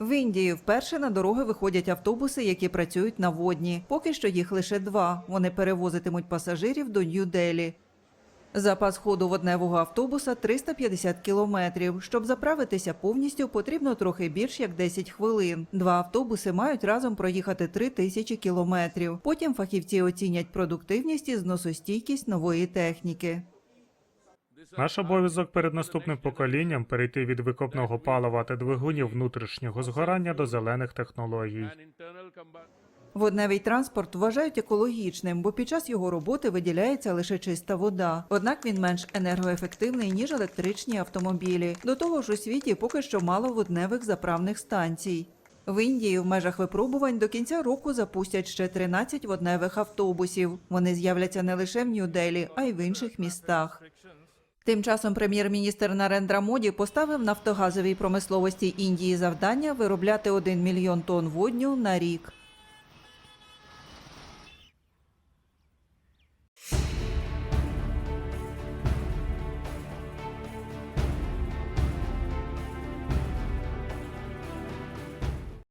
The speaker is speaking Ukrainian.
В Індії вперше на дороги виходять автобуси, які працюють на водні. Поки що їх лише два. Вони перевозитимуть пасажирів до Нью-Делі. Запас ходу водневого автобуса 350 кілометрів. Щоб заправитися повністю, потрібно трохи більш як 10 хвилин. Два автобуси мають разом проїхати 3 тисячі кілометрів. Потім фахівці оцінять продуктивність і зносостійкість нової техніки. Наш обов'язок перед наступним поколінням перейти від викопного палива та двигунів внутрішнього згорання до зелених технологій. Водневий транспорт вважають екологічним, бо під час його роботи виділяється лише чиста вода. Однак він менш енергоефективний ніж електричні автомобілі. До того ж, у світі поки що мало водневих заправних станцій. В Індії в межах випробувань до кінця року запустять ще 13 водневих автобусів. Вони з'являться не лише в Нью-Делі, а й в інших містах. Тим часом прем'єр-міністр Нарендра Моді поставив нафтогазовій промисловості Індії завдання виробляти 1 мільйон тонн водню на рік.